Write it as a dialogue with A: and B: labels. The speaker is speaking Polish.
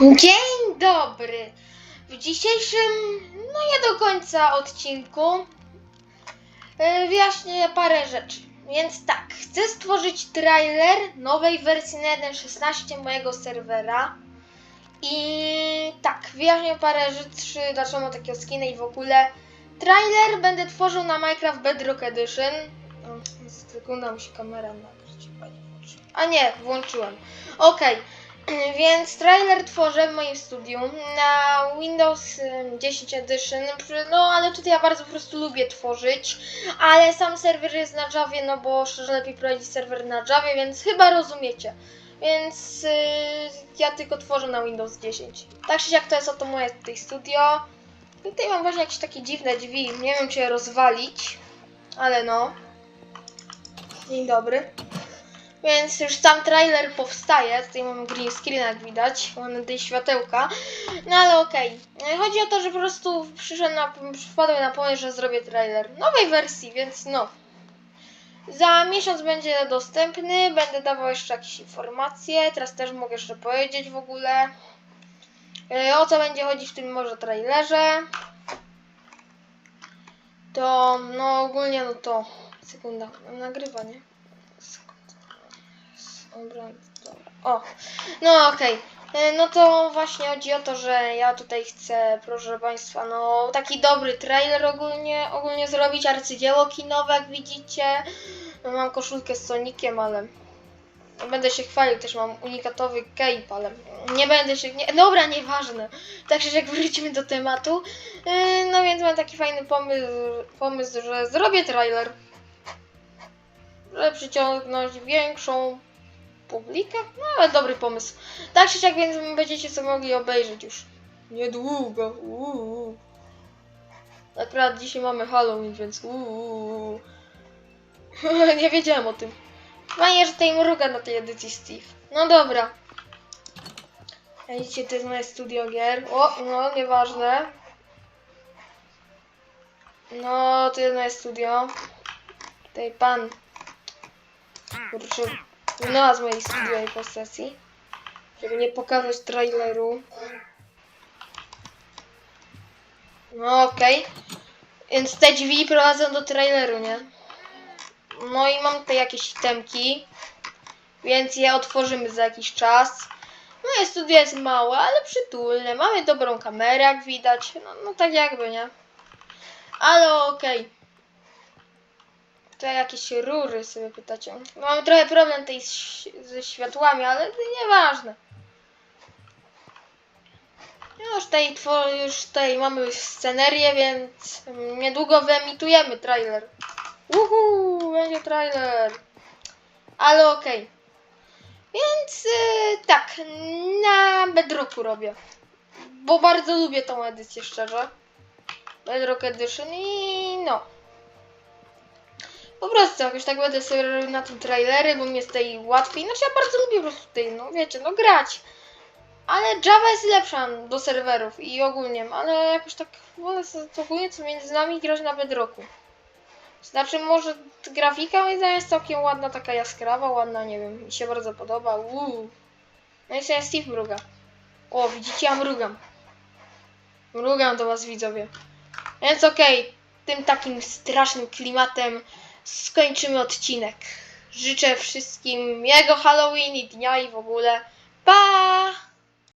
A: Dzień dobry! W dzisiejszym, no nie do końca odcinku e, wyjaśnię parę rzeczy. Więc tak, chcę stworzyć trailer nowej wersji na 1.16 mojego serwera. I tak, wyjaśnię parę rzeczy, dlaczego mam takiego skina i w ogóle. Trailer będę tworzył na Minecraft Bedrock Edition. O, sekunda, musi kamera nagrać. A nie, włączyłem. Okej. Więc trailer tworzę w moim studiu na Windows ym, 10 Edition, przy- no ale tutaj ja bardzo po prostu lubię tworzyć, ale sam serwer jest na Javie, no bo szczerze lepiej prowadzić serwer na Javie, więc chyba rozumiecie. Więc y, ja tylko tworzę na Windows 10. Tak czy siak to jest oto moje tutaj studio. I tutaj mam właśnie jakieś takie dziwne drzwi, nie wiem czy je rozwalić, ale no. Dzień dobry. Więc już sam trailer powstaje. Tutaj mamy green screen, jak widać. Mamy tutaj światełka. No ale okej. Chodzi o to, że po prostu przyszedłem na, wpadłem na pomysł, że zrobię trailer nowej wersji, więc no. Za miesiąc będzie dostępny. Będę dawał jeszcze jakieś informacje. Teraz też mogę jeszcze powiedzieć w ogóle. e, O co będzie chodzić w tym może trailerze. To no ogólnie no to. Sekunda, O, no okej. E, No to właśnie chodzi o to, że ja tutaj chcę, proszę Państwa, no taki dobry trailer ogólnie, ogólnie zrobić, arcydzieło kinowe, jak widzicie. No, mam koszulkę z Sonikiem, ale będę się chwalił, też mam unikatowy cape, ale nie będę się, nie, dobra, nieważne. Także jak wrócimy do tematu, e, no więc mam taki fajny pomysł, pomysł, że zrobię trailer. Żeby przyciągnąć większą publikę? No ale dobry pomysł. Tak czy siak więc będziecie sobie mogli obejrzeć już. Niedługo. Uuu. Akurat dzisiaj mamy Halloween, więc uuu. Nie wiedziałem o tym. Fajnie, że tutaj mruga na tej edycji Steve. No dobra. Widzicie, to jest moje studio gier. O, no, nieważne. No, to jest moje studio. Tutaj pan. Kurczę, no z mojej studiowej posesji. Żeby nie pokazać traileru. No okej. Więc te drzwi prowadzą do traileru, nie? No i mam tutaj jakieś temki. Więc je otworzymy za jakiś czas. Moje studio jest małe, ale przytulne. Mamy dobrą kamerę, jak widać. No, no tak jakby, nie? Ale okej. Tutaj jakieś rury sobie pytacie. Mamy trochę problem tej ze światłami, ale to nieważne. No Już two- już tutaj mamy scenerię, więc niedługo wyemitujemy trailer. Uhu, będzie trailer. Ale okej. Więc y, tak, na Bedrocku robię. Bo bardzo lubię tą edycję, szczerze. Bedrock Edition i no. Po prostu jakoś tak będę sobie robił na tym trailery, bo mi jest tutaj łatwiej. Znaczy ja bardzo lubię po prostu tutaj, no wiecie, no grać. Ale Java jest lepsza do serwerów i ogólnie, ale jakoś tak wolę sobie ogólnie co między nami grać na Bedrocku. Znaczy może grafika moim zdaniem jest całkiem ładna, taka jaskrawa, ładna, nie wiem, mi się bardzo podoba. Uuu. No i sobie Steve mruga. O, widzicie, ja mrugam. Mrugam do was widzowie. Więc okej, tym takim strasznym klimatem skończymy odcinek. Życzę wszystkim miłego Halloween i dnia i w ogóle. Pa!